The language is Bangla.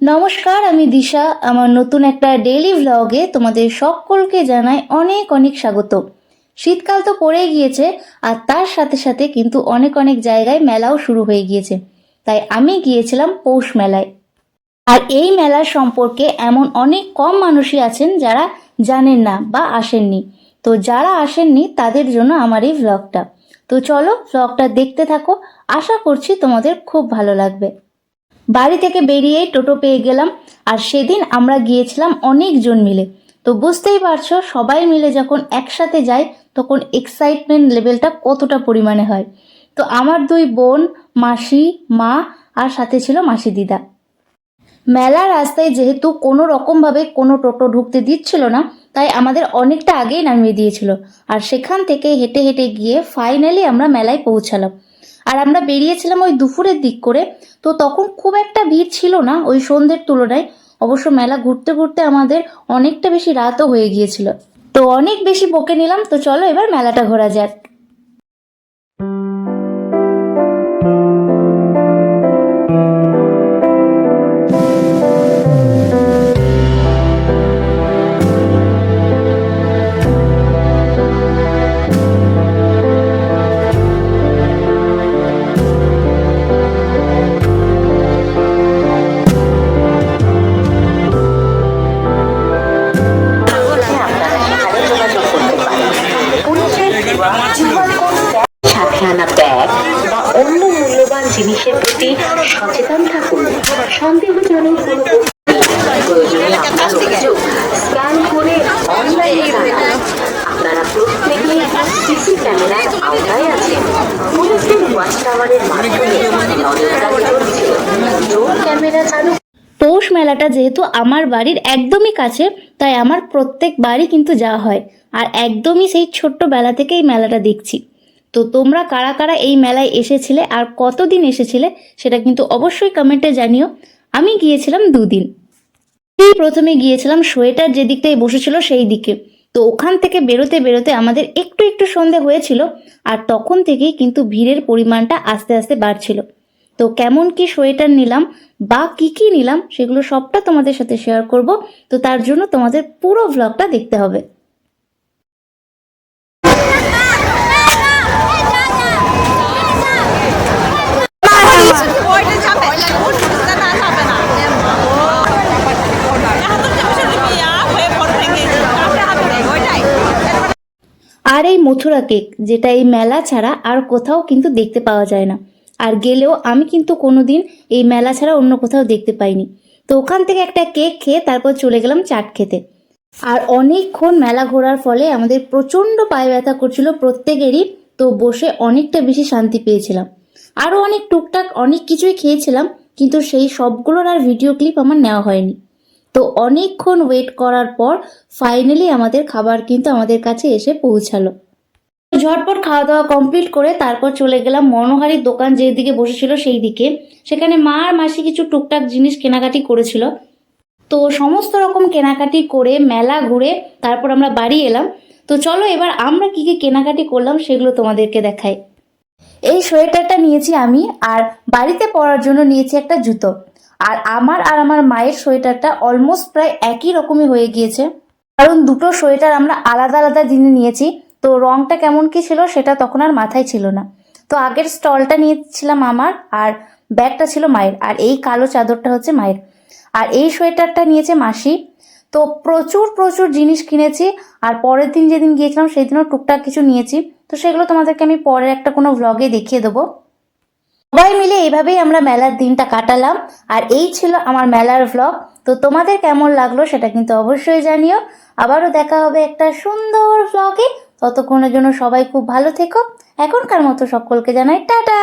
নমস্কার, আমি দিশা। আমার নতুন একটা ডেইলি ভ্লগে তোমাদের সকলকে জানাই অনেক অনেক স্বাগত। শীতকাল তো পড়েই গিয়েছে, আর তার সাথে সাথে কিন্তু অনেক অনেক জায়গায় মেলাও শুরু হয়ে গিয়েছে। তাই আমি গিয়েছিলাম পৌষ মেলায়। আর এই মেলার সম্পর্কে এমন অনেক কম মানুষই আছেন যারা জানেন না বা আসেননি। তো যারা আসেননি, তাদের জন্য আমার এই ভ্লগটা তো চলো ভ্লগটা দেখতে থাকো। আশা করছি তোমাদের খুব ভালো লাগবে। বাড়ি থেকে বেরিয়েই টোটো পেয়ে গেলাম। আর সেদিন আমরা গিয়েছিলাম অনেকজন মিলে। তো বুঝতেই পারছ, সবাই মিলে যখন একসাথে যায় তখন এক্সাইটমেন্ট লেভেলটা কতটা পরিমাণে হয়। তো আমার দুই বোন, মাসি, মা, আর সাথে ছিল মাসি দিদা। মেলা রাস্তায় যেহেতু কোনো রকমভাবে কোনো টোটো ঢুকতে দিচ্ছিল না, তাই আমাদের অনেকটা আগেই নামিয়ে দিয়েছিল। আর সেখান থেকে হেঁটে হেঁটে গিয়ে ফাইনালি আমরা মেলায় পৌঁছালাম। আর আমরা বেরিয়েছিলাম ওই দুপুরের দিক করে, তো তখন খুব একটা ভিড় ছিল না ওই সন্ধ্যের তুলনায়। অবশ্য মেলা ঘুরতে ঘুরতে আমাদের অনেকটা বেশি রাতও হয়ে গিয়েছিল। তো অনেক বেশি বকে নিলাম, তো চলো এবার মেলাটা ঘোরা যাক। আনা ব্যাগ বা অন্য মূল্যবান জিনিসের প্রতি সচেতন থাকুন। সন্দেহজনক কোনো পৌষ মেলাটা যেহেতু আমার বাড়ির একদমই কাছে, তাই আমার প্রত্যেক বাড়ি কিন্তু যাওয়া হয়। আর একদমই সেই ছোট্টবেলা থেকে এই মেলাটা দেখছি। তো তোমরা কারা কারা এই মেলায় এসেছিলে আর কতদিন এসেছিলে সেটা কিন্তু অবশ্যই কমেন্টে জানিও। আমি গিয়েছিলাম দুদিন। এই প্রথমে গিয়েছিলাম সোয়েটার যে দিকটায় বসেছিল সেই দিকে। তো ওখান থেকে বেরোতে বেরোতে আমাদের একটু একটু সন্ধে হয়েছিল আর তখন থেকেই কিন্তু ভিড়ের পরিমাণটা আস্তে আস্তে বাড়ছিল। তো কেমন কি সোয়েটার নিলাম বা কি কি নিলাম সেগুলো সবটা তোমাদের সাথে শেয়ার করব। তো তার জন্য তোমাদের পুরো ভ্লগটা দেখতে হবে। মথুরা কেক, যেটা এই মেলা ছাড়া আর কোথাও কিন্তু দেখতে পাওয়া যায় না। আর গেলেও আমি কিন্তু কোনোদিন এই মেলা ছাড়া অন্য কোথাও দেখতে পাইনি। তো ওখান থেকে একটা কেক খেয়ে তারপর চলে গেলাম চাট খেতে। আর অনেকক্ষণ মেলা ঘোরার ফলে আমাদের প্রচণ্ড পায়ে ব্যথা করছিল প্রত্যেকেরই, তো বসে অনেকটা বেশি শান্তি পেয়েছিলাম। আরও অনেক টুকটাক অনেক কিছুই খেয়েছিলাম, কিন্তু সেই সবগুলোর আর ভিডিও ক্লিপ আমার নেওয়া হয়নি। তো অনেকক্ষণ ওয়েট করার পর ফাইনালি আমাদের খাবার কিন্তু আমাদের কাছে এসে পৌঁছালো। ঝটপট খাওয়া দাওয়া কমপ্লিট করে তারপর চলে গেলাম মনোহারির দোকান যেদিকে বসেছিল সেই দিকে। সেখানে মা আর মাসি কিছু টুকটাক জিনিস কেনাকাটি করেছিল। তো সমস্ত রকম কেনাকাটি করে মেলা ঘুরে তারপর আমরা বাড়ি এলাম। তো চলো এবার আমরা কি কি কেনাকাটি করলাম সেগুলো তোমাদেরকে দেখাই। এই সোয়েটারটা নিয়েছি আমি আর বাড়িতে পরার জন্য নিয়েছি একটা জুতো। আর আমার আর আমার মায়ের সোয়েটারটা অলমোস্ট প্রায় একই রকমই হয়ে গিয়েছে। কারণ দুটো সোয়েটার আমরা আলাদা আলাদা দিনে নিয়েছি। তো রংটা কেমন কি ছিল সেটা তখন আর মাথায় ছিল না। তো আগের স্টলটা নিয়েছিলাম আমার আর ব্যাগটা ছিল মায়ের আর এই কালো চাদরটা হচ্ছে মায়ের। আর এই সোয়েটারটা নিয়েছে মাসি। তো প্রচুর প্রচুর জিনিস কিনেছি আর পরের দিন যেদিন গিয়েছিলাম সেই দিনও টুকটাক কিছু নিয়েছি। তো সেগুলো তোমাদেরকে আমি পরের একটা কোনো ভ্লগে দেখিয়ে দেবো। সবাই মিলে এইভাবেই আমরা মেলার দিনটা কাটালাম আর এই ছিল আমার মেলার ভ্লগ তো তোমাদের কেমন লাগল সেটা কিন্তু অবশ্যই জানিও। আবারও দেখা হবে একটা সুন্দর ভ্লগে ততক্ষণের জন্য সবাই খুব ভালো থেকো। এখনকার মতো সকলকে জানাই টাটা।